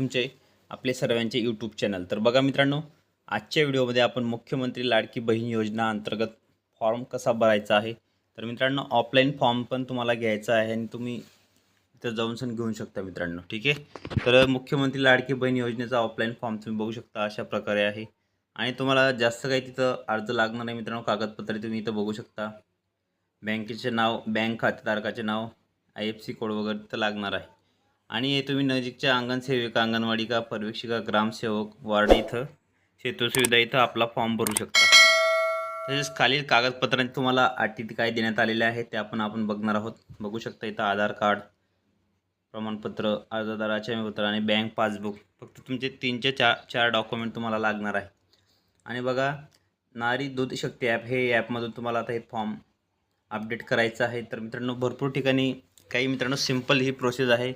तुमचे आपले सर्वांचे यूट्यूब चॅनल तर बघा मित्रांनो आजच्या व्हिडिओमध्ये आपण मुख्यमंत्री लाडकी बहीण योजना अंतर्गत फॉर्म कसा भरायचा आहे? तर मित्रांनो ऑफलाईन फॉर्म पण तुम्हाला घ्यायचा आहे आणि तुम्ही तिथं जाऊन सण घेऊ शकता मित्रांनो ठीक आहे? तर मुख्यमंत्री लाडकी बहीण योजनेचा ऑफलाईन फॉर्म तुम्ही बघू शकता अशा प्रकारे आहे. आणि तुम्हाला जास्त काही तिथं अर्ज लागणार नाही मित्रांनो कागदपत्रे तुम्ही इथं बघू शकता. बँकेचे नाव बँक खातेधारकाचे नाव आय एफ सी कोड वगैरे तर लागणार आहे. आणि हे तुम्ही नजीकच्या अंगणसेविका अंगणवाडिका पर्यवेक्षिका ग्रामसेवक वार्ड इथं सेतुसुविधा इथं आपला फॉर्म भरू शकता. तसेच खालील कागदपत्रांची तुम्हाला अटी काय देण्यात आलेल्या आहेत ते आपण आपण बघणार आहोत. बघू शकता इथं आधार कार्ड प्रमाणपत्र अर्जदाराचे पत्र आणि बँक पासबुक. फक्त तुमचे तीनचे चार चार डॉक्युमेंट तुम्हाला लागणार आहे. आणि बघा नारी दूध शक्ती ॲप हे ॲपमधून तुम्हाला आता हे फॉर्म अपडेट करायचं आहे. तर मित्रांनो भरपूर ठिकाणी काही मित्रांनो सिंपल ही प्रोसेस आहे.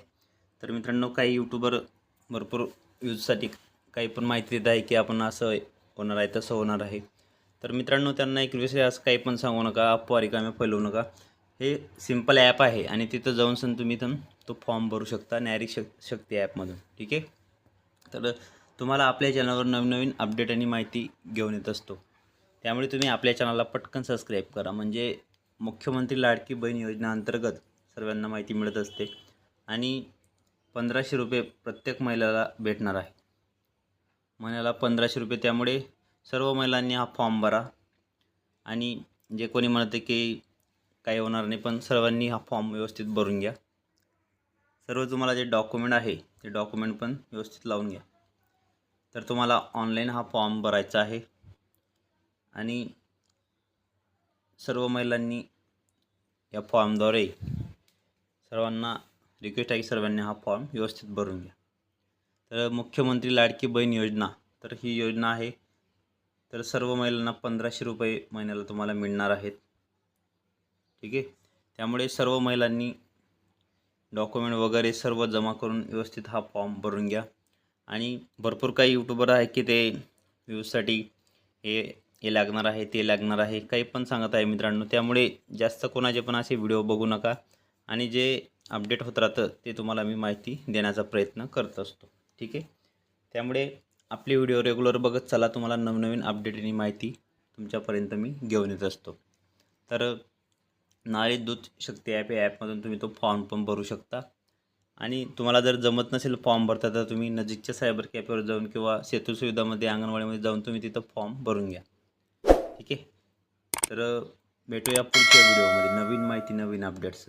तर मित्रांनो काही यूट्यूबर भरपूर यूजसाठी काही पण माहिती देत आहे की आपण असं होणार आहे तसं होणार आहे. तर मित्रांनो त्यांना एक विषय असं काही पण सांगू नका अफवा रिकाम्या फैलवू नका. हे सिंपल ॲप आहे आणि तिथं जाऊन सण तुम्ही इथून तो फॉर्म भरू शकता नॅरी शक शक्ती ॲपमधून ठीक आहे? तर तुम्हाला आपल्या चॅनलवर नवीन नवीन अपडेट आणि माहिती घेऊन येत असतो. त्यामुळे तुम्ही आपल्या चॅनलला पटकन सबस्क्राईब करा. म्हणजे मुख्यमंत्री लाडकी बहीण योजना अंतर्गत सर्वांना माहिती मिळत असते. आणि पंधराशे रुपये प्रत्येक महिलाला भेटणार आहे. महिन्याला पंधराशे रुपये. त्यामुळे सर्व महिलांनी हा फॉर्म भरा. आणि जे कोणी म्हणते की काही होणार नाही पण सर्वांनी हा फॉर्म व्यवस्थित भरून घ्या. सर्व तुम्हाला जे डॉक्युमेंट आहे ते डॉक्युमेंट पण व्यवस्थित लावून घ्या. तर तुम्हाला ऑनलाईन हा फॉर्म भरायचा आहे. आणि सर्व महिलांनी या फॉर्मद्वारे सर्वांना रिक्वेस्ट आहे की सर्वांनी हा फॉर्म व्यवस्थित भरून घ्या. तर मुख्यमंत्री लाडकी बहीण योजना तर ही योजना आहे. तर सर्व महिलांना पंधराशे रुपये महिन्याला तुम्हाला मिळणार आहेत. ठीक आहे? त्यामुळे सर्व महिलांनी डॉक्युमेंट वगैरे सर्व जमा करून व्यवस्थित हा फॉर्म भरून घ्या. आणि भरपूर काही यूट्यूबर आहे की ते व्ह्यूजसाठी हे हे लागणार आहे ते लागणार आहे. काही पण सांगत आहे मित्रांनो. त्यामुळे जास्त कोणाचे पण असे व्हिडिओ बघू नका. आणि जे अपडेट होत राहतं ते तुम्हाला मी माहिती देण्याचा प्रयत्न करत असतो. ठीक आहे? त्यामुळे आपले व्हिडिओ रेग्युलर बघत चला तुम्हाला नवनवीन अपडेट आणि माहिती तुमच्यापर्यंत मी घेऊन येत असतो. तर नाळी दूध शक्ती ॲप या ॲपमधून तुम्ही तो फॉर्म पण भरू शकता. आणि तुम्हाला जर जमत नसेल फॉर्म भरता तर तुम्ही नजीकच्या सायबर कॅफेवर जाऊन किंवा सेतू सुविधामध्ये अंगणवाडीमध्ये जाऊन तुम्ही तिथं फॉर्म भरून घ्या. ठीक आहे? तर भेटूया पुढच्या व्हिडिओमध्ये नवीन माहिती नवीन अपडेट्स